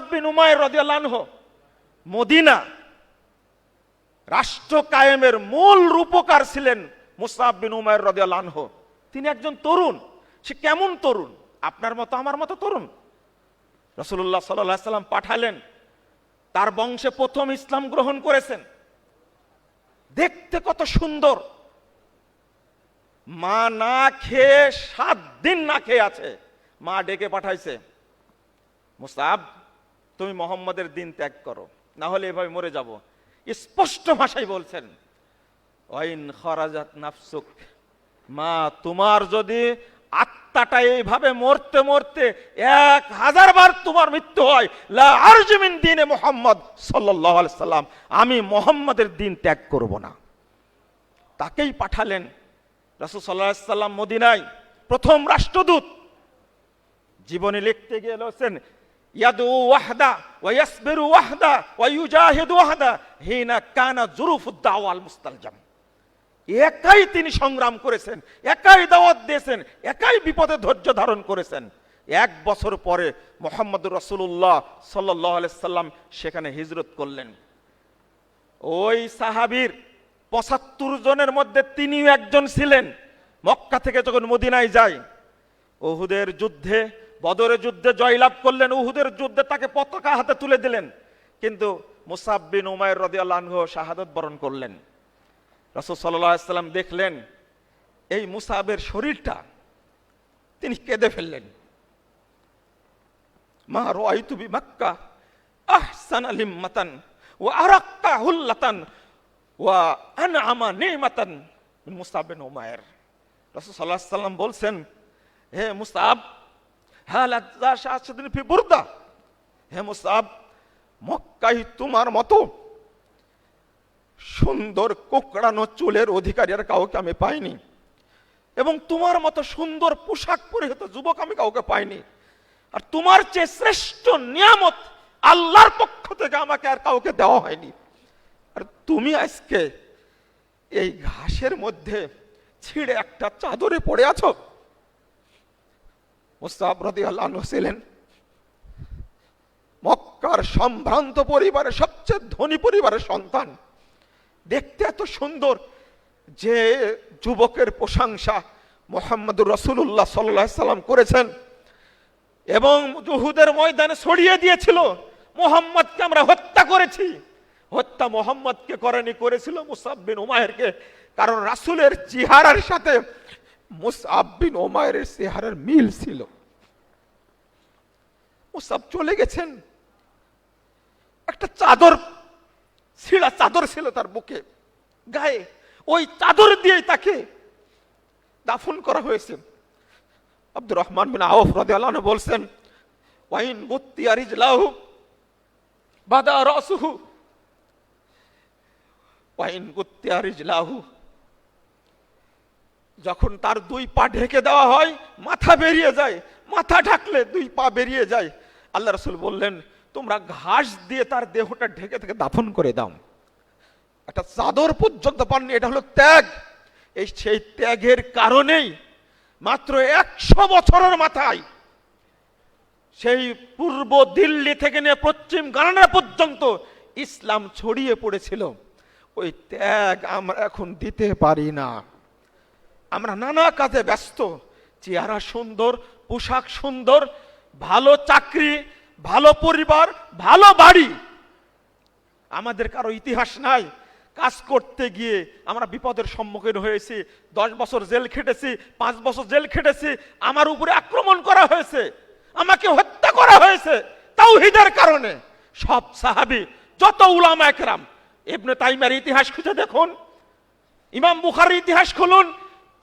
মুসাব্বিন উমায়ের রদিয়াল্লাহ মদিনা রাষ্ট্র কায়েমের মূল রূপকার ছিলেন মুসাব্বিন উমায়ের রদিয়াল্লাহ তিনি একজন তরুণ। সে কেমন তরুণ? আপনার মতো, আমার মতো তরুণ। রসুল্লাহ সাল্লাহ সাল্লাম পাঠালেন, তার বংশে প্রথম ইসলাম গ্রহণ করেছেন। দেখতে কত সুন্দর। মা না খেয়ে সাত দিন না খেয়ে আছে। মা ডেকে পাঠাইছে। মুসাব তুমি মোহাম্মদের দিন ত্যাগ করো, না হলে এভাবে মরে যাব। স্পষ্ট ভাষায় বলছেন, ওয়াইন খরাজাত নাফসুক, মা তোমার যদি আত্মাটা এইভাবে মরতে মরতে এক হাজার বার তোমার মৃত্যু হয়, লা আরজমিন দিনে মোহাম্মদ সাল্লাহ সাল্লাম, আমি মোহাম্মদের দিন ত্যাগ করব না। তাকেই পাঠালেন রাসুল সাল্লাহ সাল্লাম মদিনায়। প্রথম রাষ্ট্রদূত। জীবনে লিখতে গিয়ে বলছেন ইয়াদু ওয়াহদা ওয়া ইয়াসবিরু ওয়াহদা ওয়া ইউজাহিদু ওয়াহদা হিনা কানা জুরুফুদ আল মুস্তালজাম। একাই তিনি সংগ্রাম করেছেন, একাই দাওয়াত দিয়েছেন, একাই বিপদে ধৈর্য ধারণ করেছেন। এক বছর পরে মোহাম্মদ রসুল্লাহ সাল্লাহ সাল্লাম সেখানে হিজরত করলেন। ওই সাহাবীর পঁচাত্তর জনের মধ্যে তিনিও একজন ছিলেন। মক্কা থেকে যখন মদিনায় যায়, ওহুদের যুদ্ধে বদরের যুদ্ধে জয়লাভ করলেন, উহুদের যুদ্ধে তাকে পতাকা হাতে তুলে দিলেন। কিন্তু মুসাব্বিন উমায়ের রদিয়াল্লাহ শাহাদত বরণ করলেন। রসদ সাল্লাম দেখলেন, এই মুসাবের শরীরটা তিনি কেঁদে ফেললেন। মা রয় মাক্কা আহসান আলিম মাতান ও আরাক্কা হুল্লাতান ওয়া আন আমা নেমাতান মুসাবেন ওমায়ের রসদ সাল্লাহ সাল্লাম বলছেন, হে মুসাব ফি বুরদা। হে মুসাব মক্কাই তোমার মতো সুন্দর কোকড়ানো চুলের অধিকারী আর কাউকে আমি পাইনি। এবং তোমার মতো সুন্দর পোশাক পরিহিত যুবক আমি কাউকে পাইনি। আর তোমার চেয়ে শ্রেষ্ঠ নিয়ামত আল্লাহর পক্ষ থেকে আমাকে আর কাউকে দেওয়া হয়নি। আর তুমি আজকে এই ঘাসের মধ্যে ছিঁড়ে একটা চাদরে পড়ে আছো? মুস্তাফ রদি আল্লাহ ছিলেন মক্কার সম্ভ্রান্ত পরিবারের সবচেয়ে ধনী পরিবারের সন্তান। দেখতে এত সুন্দর যে যুবকের প্রশংসা রসুল্লাহ সাল্লাহ সাল্লাম করেছেন এবং জুহুদের ময়দানে ছড়িয়ে দিয়েছিল, মোহাম্মদকে আমরা হত্যা করেছি। হত্যা মোহাম্মদকে করেনি, করেছিল মুসাব্বিন উমায়েরকে কারণ রাসুলের চেহারার সাথে মুসাব্বিন ওমায়ের চেহারার মিল ছিল। মুসাব চলে গেছেন। একটা চাদর, ছিঁড়া চাদর ছিল তার বুকে, গায়ে। ওই চাদর দিয়ে তাকে দাফন করা হয়েছে। আব্দুর রহমান বিন আউফ রাদিয়াল্লাহু বলছেন, ওয়াইন বুত্তি আরিজলাহু বাদা রাসুহু। ওয়াইন বুত্তি আরিজলাহু যখন তার দুই পা ঢেকে দেওয়া হয়, মাথা বেরিয়ে যায়, মাথা ঢাকলে দুই পা বেরিয়ে যায়। আল্লাহ রসুল বললেন, তোমরা ঘাস দিয়ে তার দেহটা ঢেকে থেকে দাফন করে দাও। একটা চাদর পর্যন্ত পাননি এটা হলো ত্যাগ। এই সেই ত্যাগের কারণেই মাত্র একশো বছরের মাথায় সেই পূর্ব দিল্লি থেকে নিয়ে পশ্চিম গানা পর্যন্ত ইসলাম ছড়িয়ে পড়েছিল। ওই ত্যাগ আমরা এখন দিতে পারি না। আমরা নানা কাজে ব্যস্ত। চেহারা সুন্দর, পোশাক সুন্দর, ভালো চাকরি, ভালো পরিবার, ভালো বাড়ি। আমাদের কারও ইতিহাস নাই। কাজ করতে গিয়ে আমরা বিপদের সম্মুখীন হয়েছি। দশ বছর জেল খেটেছি, পাঁচ বছর জেল খেটেছি, আমার উপরে আক্রমণ করা হয়েছে, আমাকে হত্যা করা হয়েছে তাও হিদের কারণে। সব সাহাবি, যত উলামা একরাম, ইবনে তাইমার ইতিহাস খুঁজে দেখুন, ইমাম বুখারির ইতিহাস খুলুন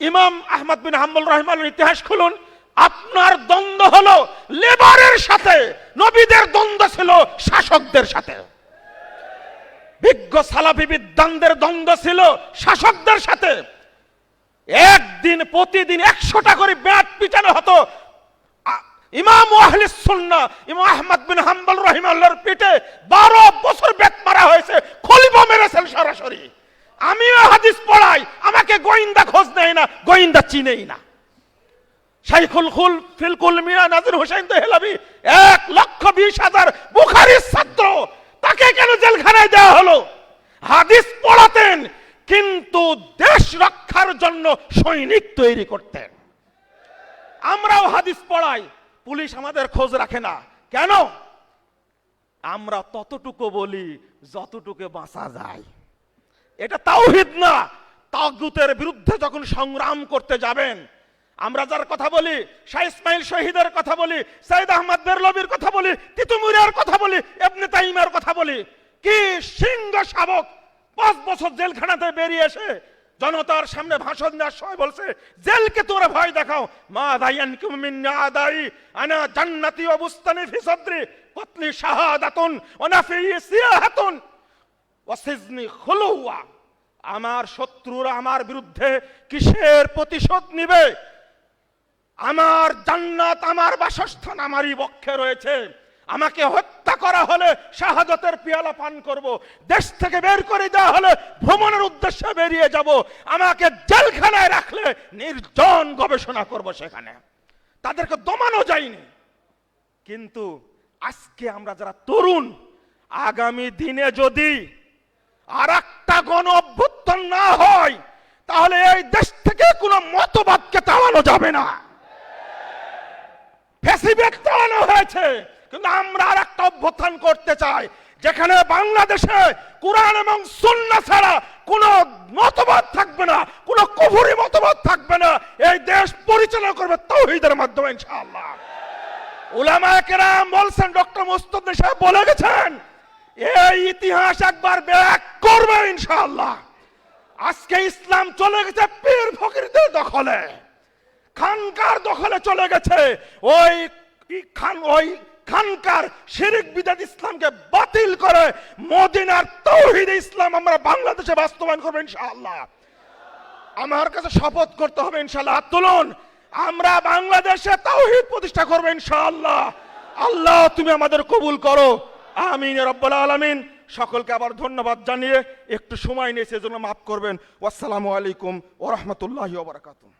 ইমাম আহমদ বিন হাম্বুল রহমানের ইতিহাস খুলুন, আপনার দ্বন্দ্ব হলো লেবারের সাথে, নবীদের দ্বন্দ্ব ছিল শাসকদের সাথে। বিজ্ঞ সালাফি বিদ্বানদের দ্বন্দ্ব ছিল শাসকদের সাথে। একদিন প্রতিদিন একশোটা করে ব্যাট পিছানো হতো। ইমাম সুন্নাহ, ইমাম আহমদ বিন হাম্বল রহিমাল্লাহর পিঠে বারো বছর ব্যাট মারা হয়েছে, খলিফা মেরেছেন সরাসরি। আমিও হাদিস পড়াই, আমাকে না, গোয়েন্দা চিনেই না। শাইখুল খুল, ফিলকুল মিয়া, নাজির হোসেন তো হেলাবি, এক লক্ষ বিশ হাজার বুখারির ছাত্র, তাকে কেন জেলখানায় দেওয়া হলো? হাদিস পড়াতেন, কিন্তু দেশ রক্ষার জন্য সৈনিক তৈরি করতেন। আমরাও হাদিস পড়াই, পুলিশ আমাদের খোঁজ রাখে না। কেন? আমরা ততটুকু বলি, যতটুকু বাঁচা যায়। এটা তাওহিদ না তাগুতের বিরুদ্ধে যখন সংগ্রাম করতে যাবেন, আমরা যার কথা বলি, শাহ ইসমাইল শহীদের কথা বলি সৈয়দ আহমদ বেরলবির কথা বলি তিতুমুরিয়ার কথা বলি এবনে তাইমের কথা বলি, কি সিংহ শাবক পাঁচ বছর জেলখানাতে বেরিয়ে এসে জনতার সামনে ভাষণ দেওয়ার সময় বলছে, জেলকে তোরা ভয় দেখাও। মা দাইয়ান কুমিন আদাই, আনা জান্নাতি অবস্থানে ফি সদরি, কতলি শাহাদাতুন ওনাফি সিয়াহাতুন। ওয়াসিজনি খুলুয়া। আমার শত্রুরা আমার বিরুদ্ধে কিসের প্রতিশোধ নিবে? আমার জান্নাত, আমার বাসস্থান আমারই বক্ষে রয়েছে। আমাকে হত্যা করা হলে শাহাদতের পিয়ালা পান করব। দেশ থেকে বের করে দেওয়া হলে ভ্রমণের উদ্দেশ্যে বেরিয়ে যাব। আমাকে জেলখানায় রাখলে নির্জন গবেষণা করব সেখানে। তাদেরকে দমানো যায়নি। কিন্তু আজকে আমরা যারা তরুণ, আগামী দিনে যদি আর একটা গণ অভ্যুত্থান না হয়, তাহলে এই দেশ থেকে কোনো মতবাদকে তাড়ানো যাবে না। ফেসিবেট তাড়ানো হয়েছে, কিন্তু আমরা আর একটা অভ্যুত্থান করতে চাই, যেখানে বাংলাদেশে কোরআন এবং সুন্নাহ ছাড়া মতবাদ থাকবে না কুফুরি মতবাদ থাকবে না। এই দেশ পরিচালনা করবে তৌহিদের মাধ্যমে, ইনশাআল্লাহ। কেরাম বলছেন, ডক্টর মুস্তফা সাহেব বলে গেছেন, এই ইতিহাস একবার ব্যাক করবে, ইনশাআল্লাহ। আজকে ইসলাম চলে গেছে পীর ফকিরদের দখলে। খানকার দখলে চলে গেছে। ওই খান, ওই খানকার শিরিক বিদাত ইসলামকে বাতিল করে মদিনার তৌহিদ ইসলাম আমরা বাংলাদেশে বাস্তবায়ন করব ইনশাআল্লাহ। আমার কাছে শপথ করতে হবে ইনশাআল্লাহ। তুলুন, আমরা বাংলাদেশে তাওহীদ প্রতিষ্ঠা করব ইনশাআল্লাহ। আল্লাহ, তুমি আমাদের কবুল করো। আমিন রাব্বাল আলামিন। সকলকে আবার ধন্যবাদ জানিয়ে একটু সময় নিয়ে সেজন্য মাফ করবেন। আসসালামু আলাইকুম ওয়া রাহমাতুল্লাহি ওয়া বারাকাতুহু।